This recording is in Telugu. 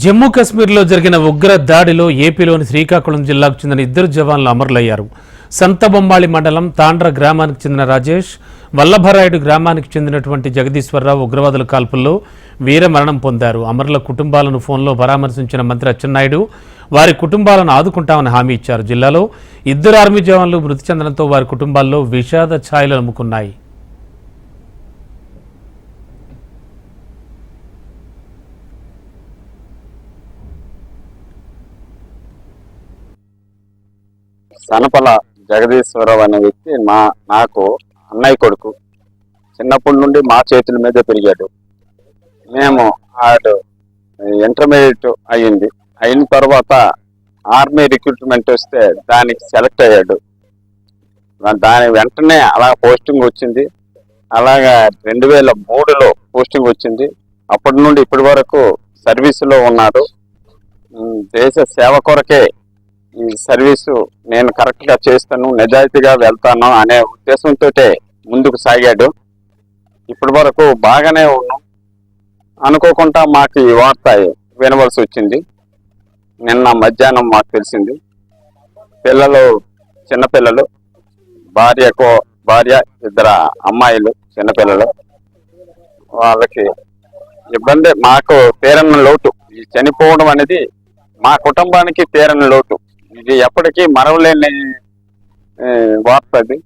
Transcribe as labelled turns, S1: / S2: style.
S1: జమ్మూ కాశ్మీర్లో జరిగిన ఉగ్ర దాడిలో ఏపీలోని శ్రీకాకుళం జిల్లాకు చెందిన ఇద్దరు జవాన్లు అమరులయ్యారు. సంతబొమ్మాళి మండలం తాండ్ర గ్రామానికి చెందిన రాజేష్ వల్లభరాయుడు గ్రామానికి చెందినటువంటి జగదీశ్వరరావు ఉగ్రవాదుల కాల్పుల్లో వీరమరణం పొందారు. అమరుల కుటుంబాలను ఫోన్లో పరామర్శించిన మంత్రి అచ్చెన్నాయుడు వారి కుటుంబాలను ఆదుకుంటామని హామీ ఇచ్చారు. జిల్లాలో ఇద్దరు ఆర్మీ జవాన్లు మృతి చెందడంతో వారి కుటుంబాల్లో విషాద ఛాయలు అమ్ముకున్నాయి.
S2: సనపల జగదీశ్వరరావు అనే వ్యక్తి మా నాకు అన్నయ్య కొడుకు. చిన్నప్పటి నుండి మా చేతుల మీదే పెరిగాడు. మేము ఆడు ఇంటర్మీడియట్ అయ్యింది. అయిన తర్వాత ఆర్మీ రిక్రూట్మెంట్ వస్తే దానికి సెలెక్ట్ అయ్యాడు. దాని వెంటనే అలా పోస్టింగ్ వచ్చింది. అలాగా రెండు వేల మూడులో పోస్టింగ్ వచ్చింది. అప్పటి నుండి ఇప్పటి వరకు సర్వీసులో ఉన్నాడు. దేశ సేవ కొరకే ఈ సర్వీసు నేను కరెక్ట్గా చేస్తాను నిజాయితీగా వెళ్తాను అనే ఉద్దేశంతో ముందుకు సాగాడు. ఇప్పటి వరకు బాగానే ఉన్నాం. అనుకోకుండా మాకు ఈ వార్త వినవలసి వచ్చింది. నిన్న మధ్యాహ్నం మాకు తెలిసింది. పిల్లలు చిన్నపిల్లలు భార్యకు భార్య ఇద్దరు అమ్మాయిలు చిన్నపిల్లలు వాళ్ళకి ఇబ్బంది మాకు తీరని లోటు. ఈ చనిపోవడం అనేది మా కుటుంబానికి తీరని లోటు. ఇది ఎప్పటికీ మరవలేని వార్త అది.